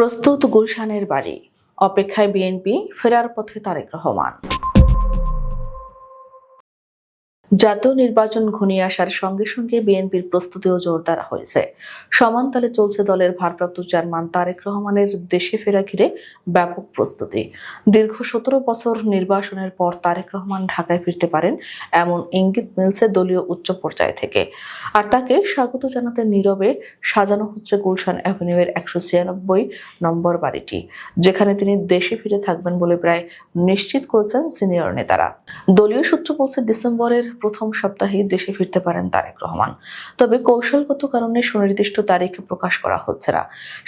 প্রস্তুত গুলশানের বাড়ি। অপেক্ষায় বিএনপি ফেরার পথে তারেক রহমান। জাতীয় নির্বাচন ঘনিয়ে আসার সঙ্গে সঙ্গে বিএনপির প্রস্তুতিও জোরদার হয়েছে। সমান তালে চলছে দলের ভারপ্রাপ্ত চেয়ারম্যান তারেক রহমানের দেশে ফেরা ঘিরে ব্যাপক প্রস্তুতি। দীর্ঘ সতেরো বছর নির্বাসনের পর তারেক রহমান ঢাকায় ফিরতে পারেন এমন ইঙ্গিত মিলছে দলীয় উচ্চ পর্যায় থেকে। আর তাকে স্বাগত জানাতে নীরবে সাজানো হচ্ছে গুলশান অ্যাভিনিউয়ের একশো ছিয়ানব্বই নম্বর বাড়িটি, যেখানে তিনি দেশে ফিরে থাকবেন বলে প্রায় নিশ্চিত করেছেন সিনিয়র নেতারা। দলীয় সূত্র বলছে, ডিসেম্বরের প্রথম সপ্তাহেই দেশে ফিরতে পারেন তারেক রহমান। তবে কৌশলগত কারণে সুনির্দিষ্ট তারিখ প্রকাশ করা হচ্ছে না।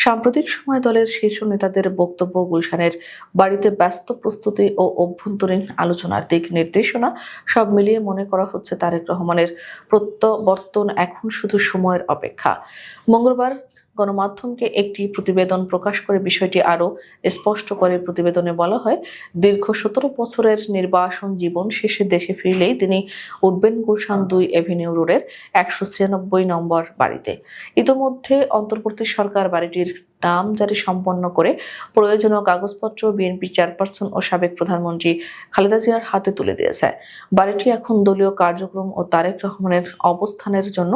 সাম্প্রতিক সময় দলের শীর্ষ নেতাদের বক্তব্য, গুলশানের বাড়িতে ব্যস্ত প্রস্তুতি ও অভ্যন্তরীণ আলোচনার দিক নির্দেশনা সব মিলিয়ে মনে করা হচ্ছে তারেক রহমানের প্রত্যাবর্তন এখন শুধু সময়ের অপেক্ষা। মঙ্গলবার গণমাধ্যমকে একটি প্রতিবেদন প্রকাশ করে বিষয়টি আরও স্পষ্ট করে প্রতিবেদনে বলা হয়, দীর্ঘ সতেরো বছরের নির্বাসন জীবন শেষে দেশে ফিরলেই তিনি উঠবেন গুলশান দুই এভিনিউ রোডের একশো ছিয়ানব্বই নম্বর বাড়িতে। ইতোমধ্যে অন্তর্বর্তী সরকার বাড়িটির নাম জারি সম্পন্ন করে প্রয়োজনীয় কাগজপত্র, বিএনপি চেয়ারপারসন ও সাবেক প্রধানমন্ত্রী খালেদা জিয়ার হাতে তুলে দিয়েছে। বাড়িটি এখন দলীয় কার্যক্রম ও তারেক রহমানের অবস্থানের জন্য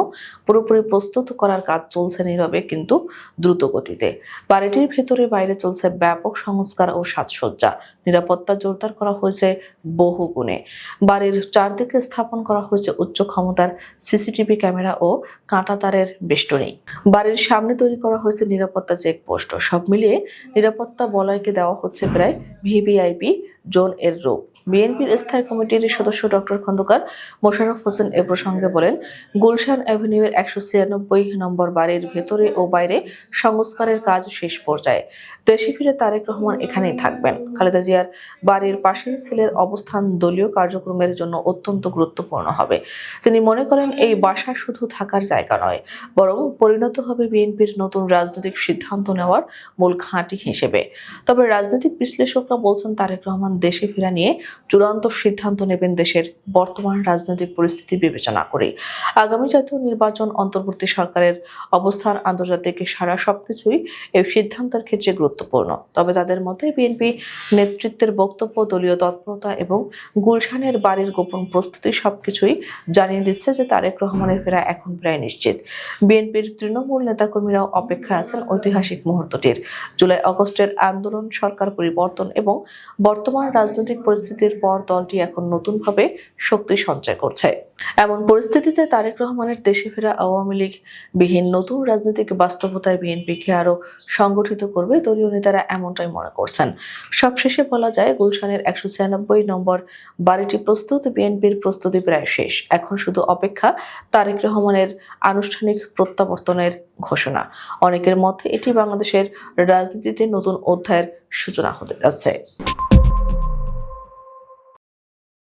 পুরোপুরি প্রস্তুত করার কাজ চলছে নীরবে কিন্তু দ্রুত গতিতে বাড়িটির ভেতরে বাইরে চলছে ব্যাপক সংস্কার ও সাজসজ্জা। নিরাপত্তা জোরদার করা হয়েছে বহু গুণে। বাড়ির চারদিকে স্থাপন করা হয়েছে উচ্চ ক্ষমতার সিসিটিভি ক্যামেরা ও কাঁটা তারের বেষ্টনী। বাড়ির সামনে তৈরি করা হয়েছে নিরাপত্তা চেকপোস্ট সব মিলিয়ে নিরাপত্তা বলয়কে দেওয়া হচ্ছে প্রায় ভিভিআইপি জোন এর রূপ। বিএনপির স্থায়ী কমিটির সদস্য ডক্টর খন্দকার মোশাররফ হোসেন এ প্রসঙ্গে বলেন, গুলশান অ্যাভিনিউয়ের একশো ছিয়ানব্বই নম্বর বাড়ির ভেতরে ও বাইরে সংস্কারের কাজ শেষ পর্যায়ে। দেশে ফিরে তারেক রহমান এখানেই থাকবেন। খালেদা জিয়ার বাড়ির পাশেই সেলের অবস্থান দলীয় কার্যক্রমের জন্য অত্যন্ত গুরুত্বপূর্ণ হবে। তিনি মনে করেন, এই বাসা শুধু থাকার জায়গা নয়, বরং পরিণত হবে বিএনপির নতুন রাজনৈতিক সিদ্ধান্ত নেওয়ার মূল ঘাঁটি হিসেবে। তবে রাজনৈতিক বিশ্লেষকরা বলছেন, তারেক রহমান দেশে ফেরা নিয়ে চূড়ান্ত সিদ্ধান্ত নেবেন দেশের বর্তমান রাজনৈতিক পরিস্থিতি বিবেচনা করে আগামী জাতীয় নির্বাচন অন্তর্বর্তী সরকারের অবস্থান, আন্তর্জাতিক সারা সবকিছুই এই সিদ্ধান্তের ক্ষেত্রে গুরুত্বপূর্ণ। তবে তাদের মতে, বিএনপি নেতৃত্বের বক্তব্য, দলীয় তৎপরতা এবং গুলশানের বাড়ির গোপন প্রস্তুতি সবকিছুই জানিয়ে দিচ্ছে যে তারেক রহমানের ফেরা এখন প্রায় নিশ্চিত। বিএনপির তৃণমূল নেতাকর্মীরাও অপেক্ষায় আছেন ঐতিহাসিক মুহূর্তটির। জুলাই আগস্টের আন্দোলন, সরকার পরিবর্তন এবং বর্তমান রাজনৈতিক পরিস্থিতির পর দলটি এখন নতুনভাবে শক্তি সঞ্চয় করছে। এমন পরিস্থিতিতে তারেক রহমানের দেশে ফেরা আওয়ামী লীগ বিহীন নতুন রাজনৈতিক বাস্তবতায় বিএনপিকে আরও সংগঠিত করবে দলীয় নেতারা এমনটাই মনে করছেন। সবশেষে বলা যায়, গুলশানের একশো ছিয়ানব্বই নম্বর বাড়িটি প্রস্তুত, বিএনপির প্রস্তুতি প্রায় শেষ। এখন শুধু অপেক্ষা তারেক রহমানের আনুষ্ঠানিক প্রত্যাবর্তনের ঘোষণা। অনেকের মতে এটি বাংলাদেশের রাজনীতিতে নতুন অধ্যায়ের সূচনা হতে যাচ্ছে।